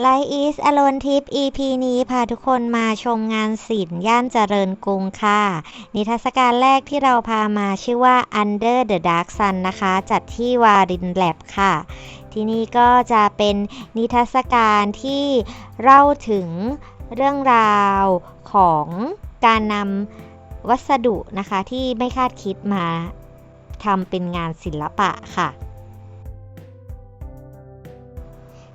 ไลอีสอ l ลนทิป EP นี้พาทุกคนมาชมงานศิลป์ย่านเจริญกรุงค่ะ นิทรรศการแรกที่เราพามาชื่อว่า Under the Dark Sun นะคะ จัดที่วารินแลบค่ะ ที่นี่ก็จะเป็นนิทรรศการที่เล่าถึงเรื่องราวของการนำวัสดุนะคะที่ไม่คาดคิดมาทำเป็นงานศิลปะค่ะ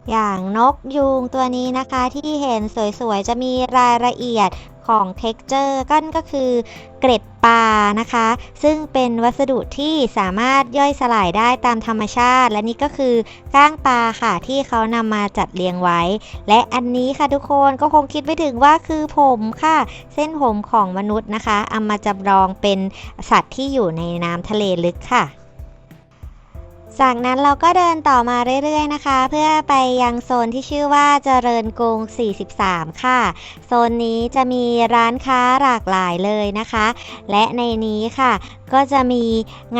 อย่างนกยูงตัวนี้นะคะที่เห็นสวยๆ จะมีรายละเอียดของ texture ก็ก็คือเกร็ดปลานะคะ ซึ่งเป็นวัสดุที่สามารถย่อยสลายได้ตามธรรมชาติ และนี่ก็คือก้างปลาค่ะที่เขานำมาจัดเรียงไว้ และอันนี้ค่ะทุกคนก็คงคิดไม่ถึงว่าคือผมค่ะ เส้นผมของมนุษย์นะคะเอามาจำลองเป็นสัตว์ที่อยู่ในน้ำทะเลลึกค่ะ จากนั้นเราก็เดินต่อมาเรื่อยๆนะคะ เพื่อไปยังโซนที่ชื่อว่าเจริญกรุง 43 ค่ะ โซนนี้จะมีร้านค้าหลากหลายเลยนะคะ และในนี้ค่ะ ก็จะมี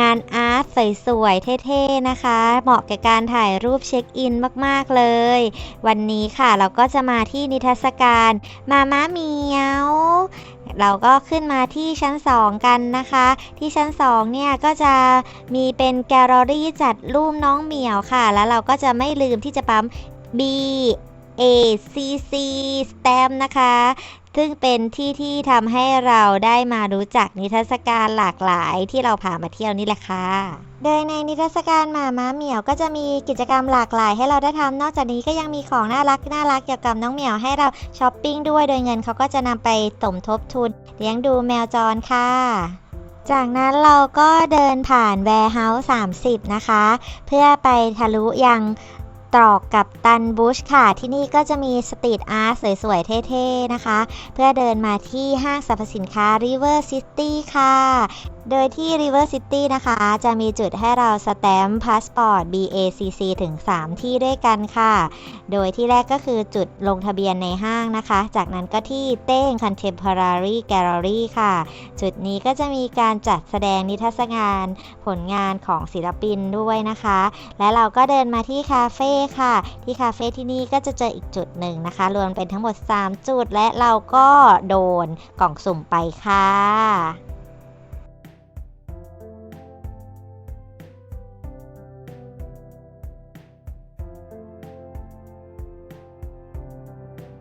งานอาร์ตสวยๆเท่ๆนะคะ เหมาะแก่การถ่ายรูปเช็คอินมากๆเลย วันนี้ค่ะเราก็จะมาที่นิทรรศการมาม่าเมียว เราก็ขึ้นมาที่ชั้น 2 กันนะคะ ที่ชั้น 2 เนี่ยก็จะมีเป็นแกลเลอรี่จัดรูปน้องเหมียวค่ะ แล้วเราก็จะไม่ลืมที่จะปั๊ม B A C C stamp นะคะ ซึ่งเป็นที่ที่ทำให้เราได้มารู้จักนิทรรศการหลากหลายที่เราพามาเที่ยวนี่แหละค่ะ โดยในนิทรรศการหมาม้าเหมียวก็จะมีกิจกรรมหลากหลายให้เราได้ทำนอกจากนี้ก็ยังมีของน่ารักน่ารักเกี่ยวกับน้องเหมียวให้เราช้อปปิ้งด้วย โดยเงินเขาก็จะนำไปสมทบทุนเลี้ยงดูแมวจรค่ะจากนั้นเราก็เดินผ่าน Warehouse 30 นะคะ เพื่อไปทะลุยัง ตรอกกับตันบุชค่ะ ที่นี่ก็จะมีสตรีทอาร์ตสวยๆ เท่ ๆ นะคะ เพื่อเดินมาที่ห้างสรรพสินค้า River City ค่ะโดยที่ River City นะคะ จะมีจุดให้เราสแตมป์พาสปอร์ต BACC ถึง 3 ที่ด้วยกันค่ะ โดยที่แรกก็คือจุดลงทะเบียนในห้างนะคะ จากนั้นก็ที่เต้ง Contemporary Gallery ค่ะ จุดนี้ก็จะมีการจัดแสดงนิทรรศการผลงานของศิลปินด้วยนะคะ และเราก็เดินมาที่คาเฟ่ค่ะ ที่คาเฟ่ที่นี่ก็จะเจออีกจุดหนึ่งนะคะ รวมเป็นทั้งหมด 3 จุดและเราก็โดนกล่องสุ่มไปค่ะ